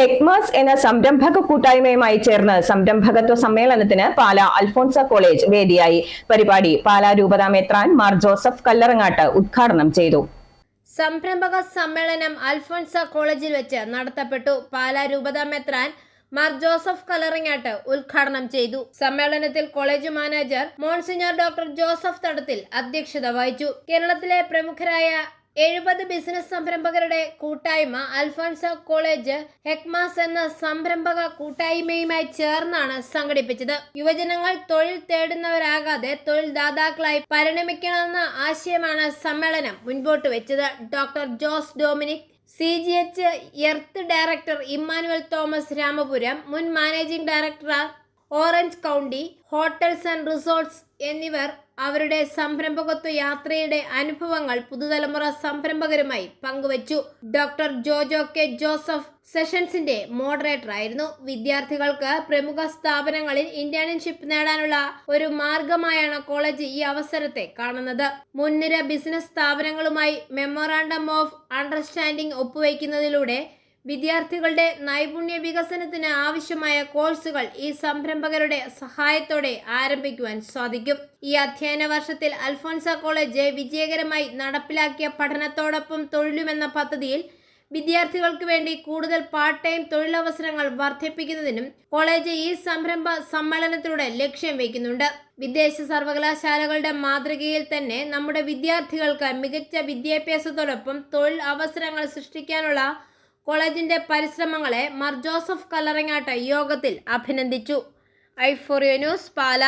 ഹെക്മാസ് എന്ന സംരംഭക കൂട്ടായ്മയുമായി ചേർന്ന് സംരംഭകത്വ സമ്മേളനത്തിന് പാല അൽഫോൺസ കോളേജ് വേദിയായി. പരിപാടി പാല രൂപതാ മെത്രാൻ മാർ ജോസഫ് കല്ലറങ്ങാട്ട് ഉദ്ഘാടനം ചെയ്തു. സംരംഭക സമ്മേളനം അൽഫോൺസ കോളേജിൽ വെച്ച് നടത്തപ്പെട്ടു. പാല രൂപതാ മെത്രാൻ മാർ ജോസഫ് കലറിങ്ങാട്ട് ഉദ്ഘാടനം ചെയ്തു. സമ്മേളനത്തിൽ college manager monsignor doctor Joseph Thadathil അധ്യക്ഷത വഹിച്ചു. കേരളത്തിലെ പ്രമുഖരായ എഴുപത് ബിസിനസ് സംരംഭകരുടെ കൂട്ടായ്മ അൽഫോൺസ കോളേജ് ഹെക്മാസ് എന്ന സംരംഭക കൂട്ടായ്മയുമായി ചേർന്നാണ് സംഘടിപ്പിച്ചത്. യുവജനങ്ങൾ തൊഴിൽ തേടുന്നവരാകാതെ തൊഴിൽ ദാതാക്കളായി പരിണമിക്കണമെന്ന ആശയമാണ് സമ്മേളനം മുൻപോട്ട് വെച്ചത്. Doctor Jose Dominic C G H Earth director Immanuel Thomas Ramapuram മുൻ managing director orange county hotels and resorts എന്നിവർ അവരുടെ സംരംഭകത്വ യാത്രയുടെ അനുഭവങ്ങൾ പുതുതലമുറ സംരംഭകരുമായി പങ്കുവച്ചു. ഡോക്ടർ ജോജോ കെ ജോസഫ് സെഷൻസിന്റെ മോഡറേറ്റർ ആയിരുന്നു വിദ്യാർത്ഥികൾക്ക് പ്രമുഖ സ്ഥാപനങ്ങളിൽ ഇന്റേൺഷിപ്പ് നേടാനുള്ള ഒരു മാർഗമായാണ് കോളേജ് ഈ അവസരത്തെ കാണുന്നത്. മുൻനിര ബിസിനസ് സ്ഥാപനങ്ങളുമായി മെമ്മോറാണ്ടം ഓഫ് അണ്ടർസ്റ്റാൻഡിംഗ് ഒപ്പുവയ്ക്കുന്നതിലൂടെ വിദ്യാർത്ഥികളുടെ നൈപുണ്യ വികസനത്തിന് ആവശ്യമായ കോഴ്സുകൾ ഈ സംരംഭകരുടെ സഹായത്തോടെ ആരംഭിക്കുവാൻ സാധിക്കും. ഈ അധ്യയന വർഷത്തിൽ അൽഫോൻസ കോളേജ് വിജയകരമായി നടപ്പിലാക്കിയ പഠനത്തോടൊപ്പം തൊഴിലുമെന്ന പദ്ധതിയിൽ വിദ്യാർത്ഥികൾക്ക് വേണ്ടി കൂടുതൽ പാർട്ട് ടൈം തൊഴിലവസരങ്ങൾ വർദ്ധിപ്പിക്കുന്നതിനും കോളേജ് ഈ സംരംഭ സമ്മേളനത്തിലൂടെ ലക്ഷ്യം വയ്ക്കുന്നുണ്ട്. വിദേശ സർവകലാശാലകളുടെ മാതൃകയിൽ തന്നെ നമ്മുടെ വിദ്യാർത്ഥികൾക്ക് മികച്ച വിദ്യാഭ്യാസത്തോടൊപ്പം തൊഴിൽ അവസരങ്ങൾ സൃഷ്ടിക്കാനുള്ള കോളേജിന്റെ പരിശ്രമങ്ങളെ മർ ജോസഫ് കല്ലറങ്ങാട്ട് യോഗത്തിൽ അഭിനന്ദിച്ചു. ഐ ഫോറിയോ ന്യൂസ് പാല.